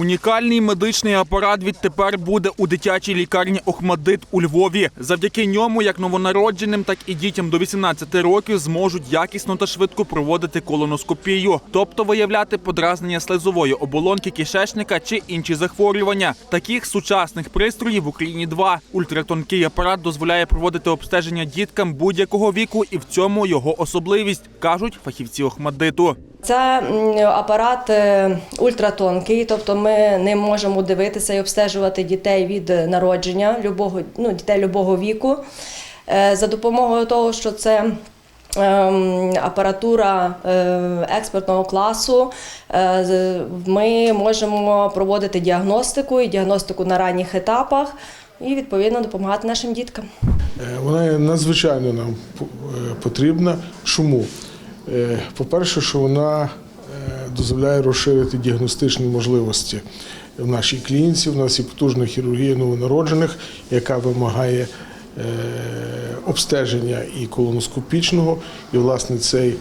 Унікальний медичний апарат відтепер буде у дитячій лікарні Охмадит у Львові. Завдяки ньому як новонародженим, так і дітям до 18 років зможуть якісно та швидко проводити колоноскопію, тобто виявляти подразнення слизової оболонки кишечника чи інші захворювання. Таких сучасних пристроїв в Україні два. Ультратонкий апарат дозволяє проводити обстеження діткам будь-якого віку, і в цьому його особливість, кажуть фахівці Охмадиту. Це апарат е, ультратонкий, тобто ми ним можемо дивитися і обстежувати дітей від народження, любого, ну, дітей любого віку. Е, За допомогою того, що це ем, апаратура е, експертного класу, ми можемо проводити діагностику і діагностику на ранніх етапах і відповідно допомагати нашим діткам. Вона надзвичайно нам потрібна. Чому? Е, По-перше, що вона е, дозволяє розширити діагностичні можливості в нашій клініці. У нас є потужна хірургія новонароджених, яка вимагає е, обстеження і колоноскопічного. І, власне, цей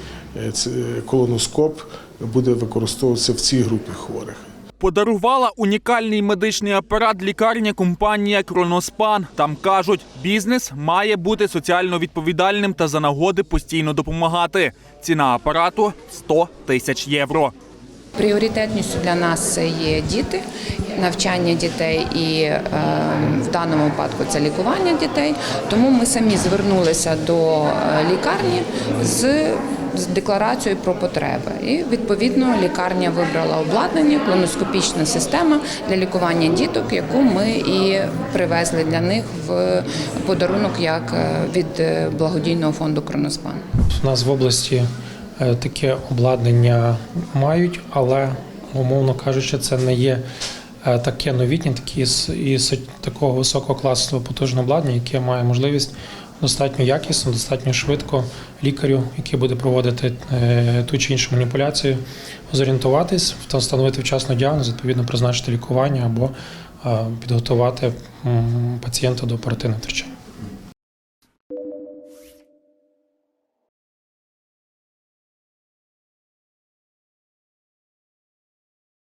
колоноскоп буде використовуватися в цій групі хворих. Подарувала унікальний медичний апарат лікарня компанія Кроноспан. Там кажуть, бізнес має бути соціально відповідальним та за нагоди постійно допомагати. Ціна апарату 100 тисяч євро. Пріоритетністю для нас є діти, навчання дітей і е, в даному випадку це лікування дітей. Тому ми самі звернулися до е, лікарні з, з декларацією про потреби. І відповідно лікарня вибрала обладнання, клоноскопічна система для лікування діток, яку ми і привезли для них в подарунок як е, від е, благодійного фонду Кроноспан. У нас в області е, таке обладнання мають, але умовно кажучи, це не є таке новітнє, такі с- такого високого класу потужне обладнання, яке має можливість достатньо якісно, достатньо швидко лікарю, який буде проводити е, ту чи іншу маніпуляцію, зорієнтуватись, та встановити вчасно діагноз, відповідно призначити лікування або е, підготувати пацієнта до оперативного втручання.